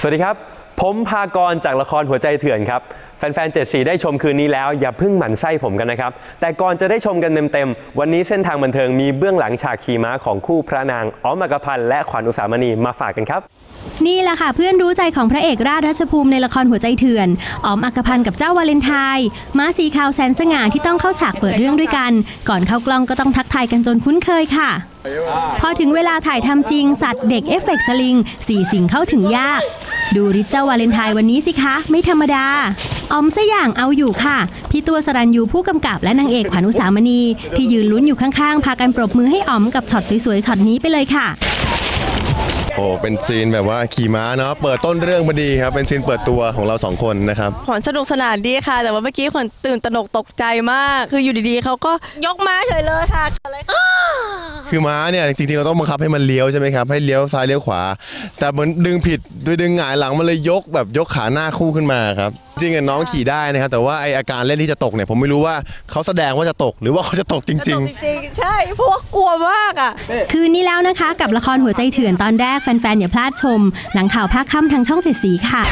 สวัสดีครับ ผมพากรจากละครหัวใจเถื่อนครับ แฟนๆเจ็ดสีได้ชมคืนนี้แล้ว อย่าเพิ่งหมั่นไส้ผมกันนะครับ แต่ก่อนจะได้ชมกันเต็มๆ วันนี้เส้นทางบันเทิงมีเบื้องหลังฉากขี่ม้าของคู่พระนางอ๋อมอักพันธ์และขวัญอุสามณีมาฝากกันครับ นี่แหละค่ะเพื่อนรู้ใจของพระเอกราชรัชภูมิในละครหัวใจเถื่อนอ๋อมอักพันธ์กับเจ้าวาเลนไทน์ม้าสีขาวแสนสง่าที่ต้องเข้าฉากเปิดเรื่องด้วยกัน ก่อนเข้ากล้องก็ต้องทักทายกันจนคุ้นเคยค่ะ พอถึงเวลาถ่ายทำจริงสัตว์เด็กเอฟเฟกต์สลิงสี่สิ่งเข้าถึงยาก ดูริเจ้าวาเลนไทน์วันนี้สิคะ ไม่ธรรมดาออมซะอย่างเอาอยู่ค่ะ พี่ตัวสรัญยูผู้กำกับและนางเอกขวัญอุสามณี ที่ยืนลุ้นอยู่ข้างๆ พากันปรบมือให้ออมกับช็อตสวยๆช็อตนี้ไปเลยค่ะโอ้เป็นซีนแบบว่าขี่ม้าเนาะเปิดต้นเรื่องพอดีครับ เป็นซีนเปิดตัวของเราสองคนนะครับขวัญสนุกสนานดีค่ะ แต่ว่าเมื่อกี้ขวัญตื่นตระหนกตกใจมาก คืออยู่ดีๆเขาก็ยกม้าเฉยเลยค่ะอะไร คือม้าเนี่ยจริงๆเราต้องบังคับให้มันเลี้ยวใช่ไหมครับให้เลี้ยวซ้ายเลี้ยวขวา แต่เหมือนดึงผิดโดยดึงหงายหลังมันเลยยกแบบยกขาหน้าคู่ขึ้นมาครับจริงๆอะน้องขี่ได้นะครับแต่ว่าไออาการเล่นที่จะตกเนี่ยผมไม่รู้ว่าเขาแสดงว่าจะตกหรือว่าเขาจะตกจตริงกจริงๆใช่เพราะว่ากลัวมากอะ คืนนี้แล้วนะคะกับละครหัวใจเถื่อนตอนแรกแฟนๆอย่าพลาดชม หลังข่าวภาคค่ำทางช่องเจ็ดสีค่ะ